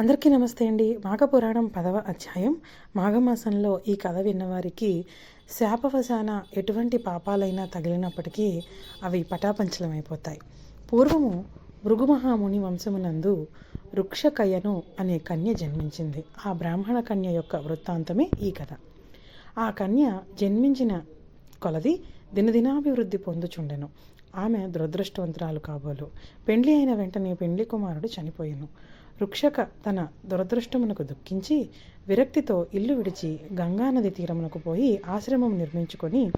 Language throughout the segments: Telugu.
అందరికీ నమస్తే అండి. మాఘపురాణం పదవ అధ్యాయం. మాఘమాసంలో ఈ కథ విన్నవారికి శాపవశాన ఎటువంటి పాపాలైనా తగిలినప్పటికీ అవి పటాపంచలమైపోతాయి. పూర్వము భృగుమహాముని వంశమునందు వృక్షకయ్యను అనే కన్య జన్మించింది. ఆ బ్రాహ్మణ కన్య యొక్క వృత్తాంతమే ఈ కథ. ఆ కన్య జన్మించిన కొలది దినదినాభివృద్ధి పొందుచుండెను. ఆమె దురదృష్టవంతురాలు కాబోలు. పెండ్లి అయిన వెంటనే పెండ్లి కుమారుడు చనిపోయాను. రుక్షక తన దురదృష్టమునకు దుఃఖించి విరక్తితో ఇల్లు విడిచి గంగానది తీరమునకు పోయి ఆశ్రమం నిర్మించుకొని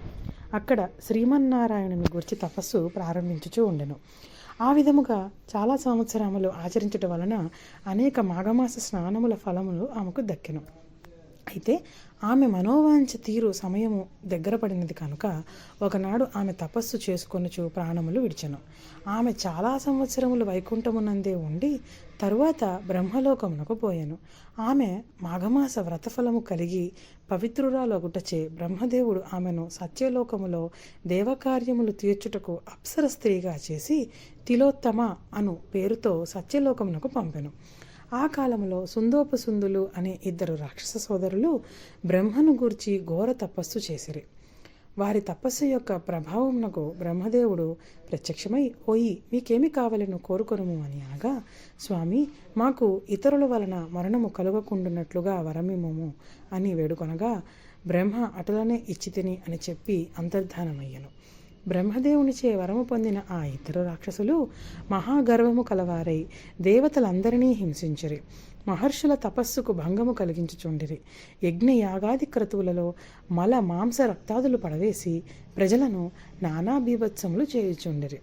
అక్కడ శ్రీమన్నారాయణుని గురించి తపస్సు ప్రారంభించుచూ ఉండెను. ఆ విధముగా చాలా సంవత్సరములు ఆచరించటం వలన అనేక మాఘమాస స్నానముల ఫలములు ఆమెకు దక్కెను. అయితే ఆమె మనోవాంఛ తీరు సమయము దగ్గర పడినది కనుక ఒకనాడు ఆమె తపస్సు చేసుకొనుచు ప్రాణములు విడిచెను. ఆమె చాలా సంవత్సరములు వైకుంఠమునందే ఉండి తరువాత బ్రహ్మలోకమునకు పోయాను. ఆమె మాఘమాస వ్రతఫలము కలిగి పవిత్రురాలొగుటచే బ్రహ్మదేవుడు ఆమెను సత్యలోకములో దేవకార్యములు తీర్చుటకు అప్సర స్త్రీగా చేసి తిలోత్తమ అను పేరుతో సత్యలోకమునకు పంపెను. ఆ కాలంలో సుందోపసుందులు అనే ఇద్దరు రాక్షస సోదరులు బ్రహ్మను గూర్చి ఘోర తపస్సు చేసిరి. వారి తపస్సు యొక్క ప్రభావంనకు బ్రహ్మదేవుడు ప్రత్యక్షమై ఓయి మీకేమి కావాలను కోరుకొనుము అని అనగా స్వామి మాకు ఇతరుల వలన మరణము కలుగకుండునట్లుగా వరమిమ్మము అని వేడుకొనగా బ్రహ్మ అటులనే ఇచ్చితిని అని చెప్పి అంతర్ధానమయ్యను. బ్రహ్మదేవునిచే వరము పొందిన ఆ ఇద్దరు రాక్షసులు మహాగర్వము కలవారై దేవతలందరినీ హింసించిరి. మహర్షుల తపస్సుకు భంగము కలిగించుచుండిరి. యజ్ఞ యాగాది క్రతువులలో మల మాంస రక్తాదులు పడవేసి ప్రజలను నానా బీభత్సములు చేయుచుండిరి.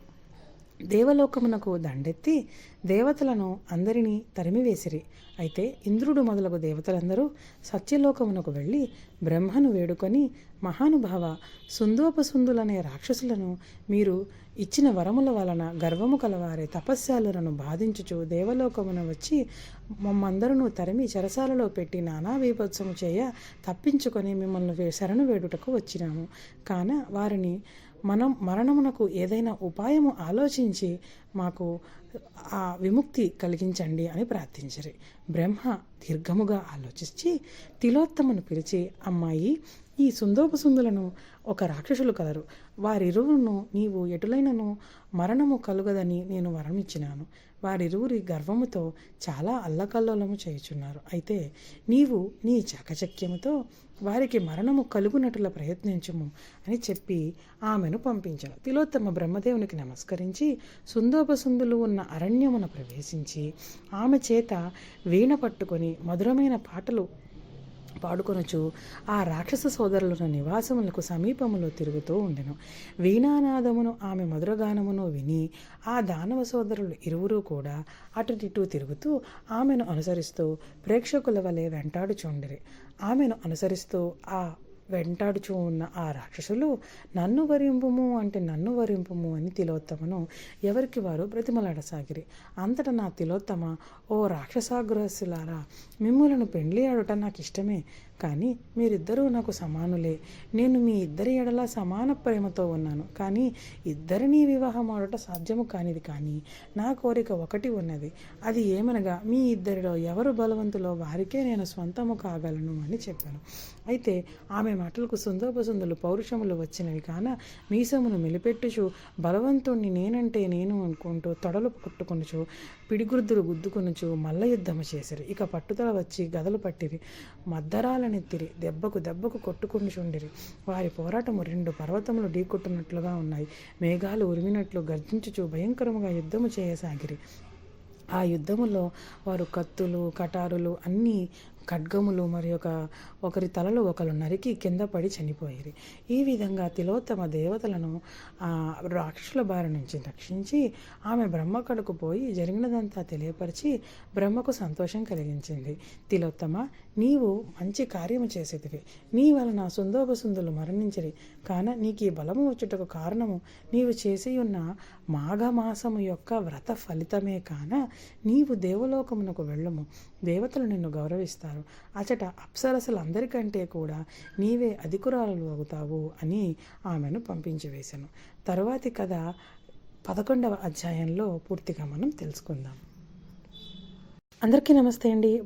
దేవలోకమునకు దండెత్తి దేవతలను అందరినీ తరిమివేసిరి. అయితే ఇంద్రుడు మొదలగు దేవతలందరూ సత్యలోకమునకు వెళ్ళి బ్రహ్మను వేడుకొని మహానుభావ సుందోపసుందులనే రాక్షసులను మీరు ఇచ్చిన వరముల వలన గర్వము కలవారే తపస్యాలను బాధించుచు దేవలోకమున వచ్చి మమ్మందరూ తరిమి చెరసాలలో పెట్టి నానా వీపత్సము చేయ తప్పించుకొని మిమ్మల్ని శరణు వేడుటకు వచ్చినాము. కాన వారిని మనం మరణమునకు ఏదైనా ఉపాయము ఆలోచించి మాకు ఆ విముక్తి కలిగించండి అని ప్రార్థించరు. బ్రహ్మ దీర్ఘముగా ఆలోచించి తిలోత్తమను పిలిచి అమ్మాయి ఈ సుందోపసుందులను ఒక రాక్షసులు కలరు. వారిరువును నీవు ఎటులైనను మరణము కలుగదని నేను వరమిచ్చినాను. వారిరువురి గర్వముతో చాలా అల్లకల్లోలము చేయుచున్నారు. అయితే నీవు నీ చాకచక్యముతో వారికి మరణము కలుగునట్ల ప్రయత్నించము అని చెప్పి ఆమెను పంపించాను. తిలోత్తమ బ్రహ్మదేవునికి నమస్కరించి సుందోపసుందులు ఉన్న అరణ్యమున ప్రవేశించి ఆమె చేత వీణ పట్టుకొని మధురమైన పాటలు పాడుకొనుచు ఆ రాక్షస సోదరులను నివాసములకు సమీపములో తిరుగుతూ ఉండెను. వీణానాదమును ఆమె మధురగానమును విని ఆ దానవ సోదరులు ఇరువురు కూడా అటు ఇటు తిరుగుతూ ఆమెను అనుసరిస్తూ ప్రేక్షకుల వలె వెంటాడుచుండిరి. ఆమెను అనుసరిస్తూ ఆ వెంటాడుచూ ఉన్న ఆ రాక్షసులు నన్ను వరింపుము అంటే నన్ను వరింపుము అని తిలోత్తమను. ఎవరికి వారు బ్రతిమలాడసాగిరి. అంతటా నా తిలోత్తమ ఓ రాక్షసాగ్రహసులారా మిమ్మలను పెండ్లి ఆడుట నాకు ఇష్టమే కానీ మీరిద్దరూ నాకు సమానులే. నేను మీ ఇద్దరి ఎడల సమాన ప్రేమతో ఉన్నాను. కానీ ఇద్దరినీ వివాహం ఆడట సాధ్యము కానిది కానీ నా కోరిక ఒకటి ఉన్నది. అది ఏమనగా మీ ఇద్దరిలో ఎవరు బలవంతులో వారికే నేను స్వంతము కాగలను అని చెప్పాను. అయితే ఆమె మాటలకు సుందోపసుందులు పౌరుషములు వచ్చినవి కాన మీసమును మెలిపెట్టుచు బలవంతుణ్ణి నేనంటే నేను అనుకుంటూ తొడలు కొట్టుకొనుచు పిడిగుర్దులు గుద్దుకొనుచు మల్ల యుద్ధము చేసిరి. ఇక పట్టుదల వచ్చి గదలు పట్టిరి. నెత్తిరి దెబ్బకు దెబ్బకు కొట్టుకొనుచుండిరి వారి పోరాటము రెండు పర్వతములు ఢీకొట్టున్నట్లుగా ఉన్నాయి. మేఘాలు ఉరిమినట్లు గర్జించుచు భయంకరముగా యుద్ధము చేయసాగిరి. ఆ యుద్ధములో వారు కత్తులు కటారులు అన్నీ ఖడ్గములు మరి ఒక ఒకరి తలలో ఒకరు నరికి కింద పడి చనిపోయారు ఈ విధంగా తిలోత్తమ దేవతలను ఆ రాక్షసుల బారి నుంచి రక్షించి ఆమె బ్రహ్మకడకు పోయి జరిగినదంతా తెలియపరిచి బ్రహ్మకు సంతోషం కలిగించింది. తిలోత్తమ నీవు మంచి కార్యము చేసేదివి. నీ వలన సుందోపసుందులు మరణించిరి. కాన నీకు ఈ బలము వచ్చుటకు కారణము నీవు చేసి ఉన్న మాఘమాసము యొక్క వ్రత ఫలితమే కాన నీవు దేవలోకమునకు వెళ్ళము. దేవతలు నిన్ను గౌరవిస్తారు. అచట అప్సరసలందరికంటే కూడా నీవే అధికురాలు అవుతావు అని ఆమెను పంపించి వేశాను. తరువాతి కథ పదకొండవ అధ్యాయంలో పూర్తిగా మనం తెలుసుకుందాం. అందరికీ నమస్తే అండి.